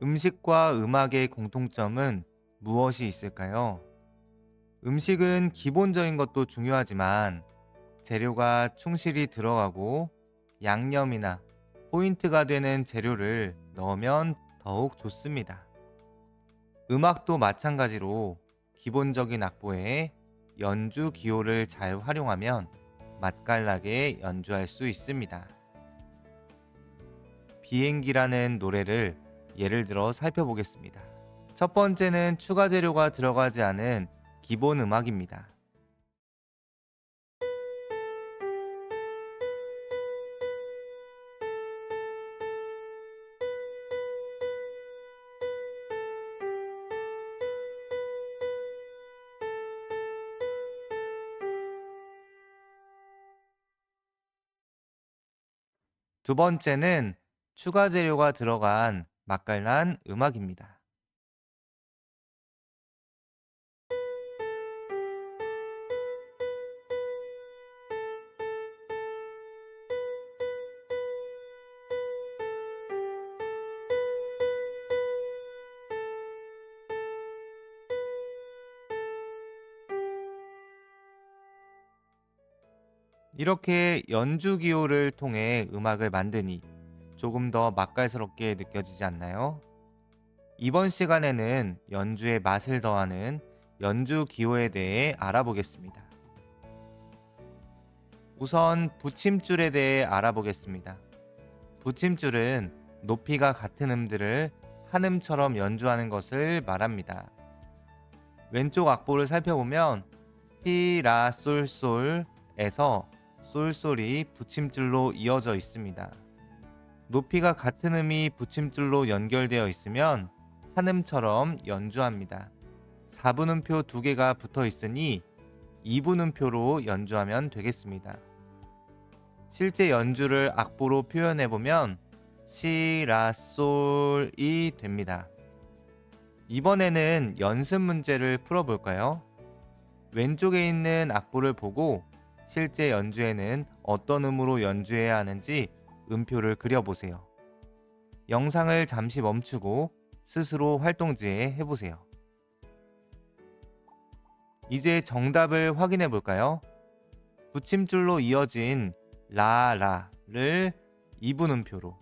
음식과 음악의 공통점은 무엇이 있을까요? 음식은 기본적인 것도 중요하지만 재료가 충실히 들어가고 양념이나 포인트가 되는 재료를 넣으면 더욱 좋습니다. 음악도 마찬가지로 기본적인 악보에 연주 기호를 잘 활용하면 맛깔나게 연주할 수 있습니다. 비행기라는 노래를 예를 들어 살펴보겠습니다. 첫 번째는 추가 재료가 들어가지 않은 기본 음악입니다. 두 번째는 추가 재료가 들어간 맛깔난 음악입니다. 이렇게 연주 기호를 통해 음악을 만드니 조금 더 맛깔스럽게 느껴지지 않나요? 이번 시간에는 연주의 맛을 더하는 연주 기호에 대해 알아보겠습니다. 우선 붙임줄에 대해 알아보겠습니다. 붙임줄은 높이가 같은 음들을 한 음처럼 연주하는 것을 말합니다. 왼쪽 악보를 살펴보면 시, 라, 솔, 솔에서 솔솔이 붙임줄로 이어져 있습니다. 높이가 같은 음이 붙임줄로 연결되어 있으면 한 음처럼 연주합니다. 4분음표 두 개가 붙어 있으니 2분음표로 연주하면 되겠습니다. 실제 연주를 악보로 표현해 보면 시, 라, 솔이 됩니다. 이번에는 연습 문제를 풀어볼까요? 왼쪽에 있는 악보를 보고 실제 연주에는 어떤 음으로 연주해야 하는지 음표를 그려보세요. 영상을 잠시 멈추고 스스로 활동지에 해보세요. 이제 정답을 확인해 볼까요? 붙임줄로 이어진 라라를 2분 음표로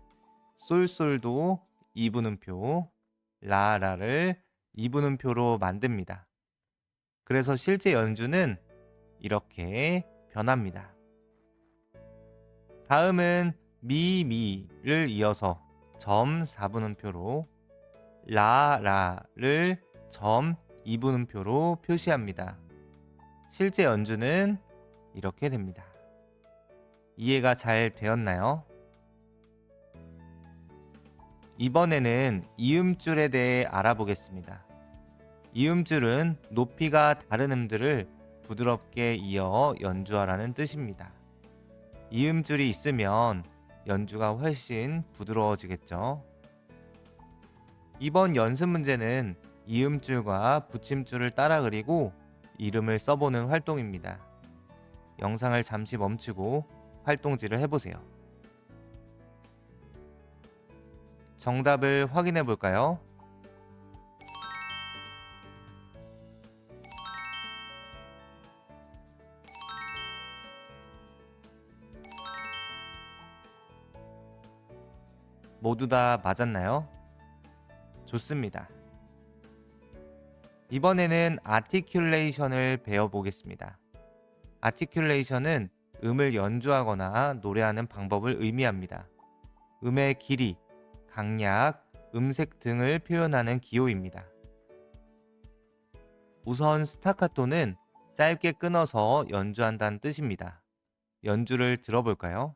솔솔도 2분 음표 라라를 2분 음표로 만듭니다. 그래서 실제 연주는 이렇게 변합니다. 다음은 미미를 이어서 점 4분음표로 라라를 점 2분음표로 표시합니다. 실제 연주는 이렇게 됩니다. 이해가 잘 되었나요? 이번에는 이음줄에 대해 알아보겠습니다. 이음줄은 높이가 다른 음들을 부드럽게 이어 연주하라는 뜻입니다. 이음줄이 있으면 연주가 훨씬 부드러워지겠죠. 이번 연습 문제는 이음줄과 붙임줄을 따라 그리고 이름을 써보는 활동입니다. 영상을 잠시 멈추고 활동지를 해보세요. 정답을 확인해 볼까요? 모두 다 맞았나요? 좋습니다. 이번에는 아티큘레이션을 배워보겠습니다. 아티큘레이션은 음을 연주하거나 노래하는 방법을 의미합니다. 음의 길이, 강약, 음색 등을 표현하는 기호입니다. 우선 스타카토는 짧게 끊어서 연주한다는 뜻입니다. 연주를 들어볼까요?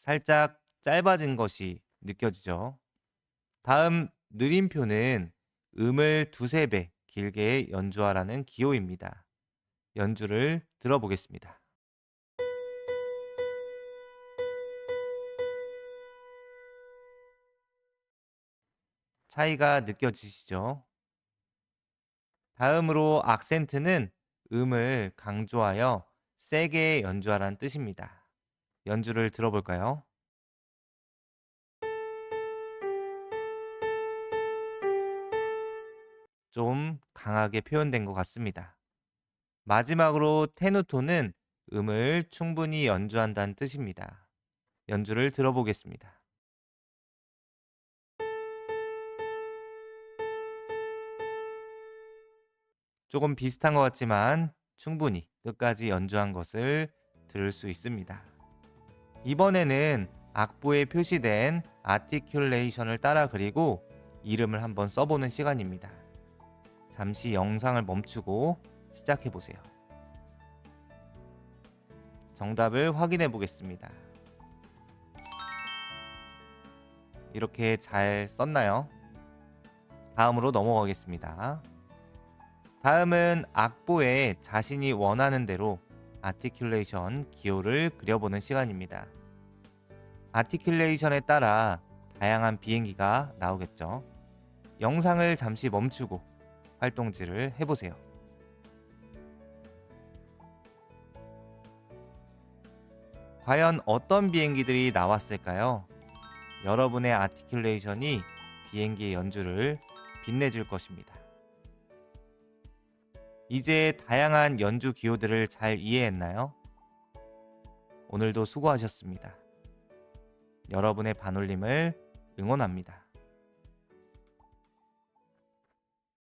살짝 짧아진 것이 느껴지죠. 다음 느림표는 음을 두세 배 길게 연주하라는 기호입니다. 연주를 들어보겠습니다. 차이가 느껴지시죠? 다음으로 악센트는 음을 강조하여 세게 연주하라는 뜻입니다. 연주를 들어볼까요? 좀 강하게 표현된 것 같습니다. 마지막으로 테누토는 음을 충분히 연주한다는 뜻입니다. 연주를 들어보겠습니다. 조금 비슷한 것 같지만 충분히 끝까지 연주한 것을 들을 수 있습니다. 이번에는 악보에 표시된 아티큘레이션을 따라 그리고 이름을 한번 써보는 시간입니다. 잠시 영상을 멈추고 시작해 보세요. 정답을 확인해 보겠습니다. 이렇게 잘 썼나요? 다음으로 넘어가겠습니다. 다음은 악보에 자신이 원하는 대로 아티큘레이션 기호를 그려보는 시간입니다. 아티큘레이션에 따라 다양한 비행기가 나오겠죠. 영상을 잠시 멈추고 활동지를 해보세요. 과연 어떤 비행기들이 나왔을까요? 여러분의 아티큘레이션이 비행기의 연주를 빛내줄 것입니다. 이제 다양한 연주 기호들을 잘 이해했나요? 오늘도 수고하셨습니다. 여러분의 반올림을 응원합니다.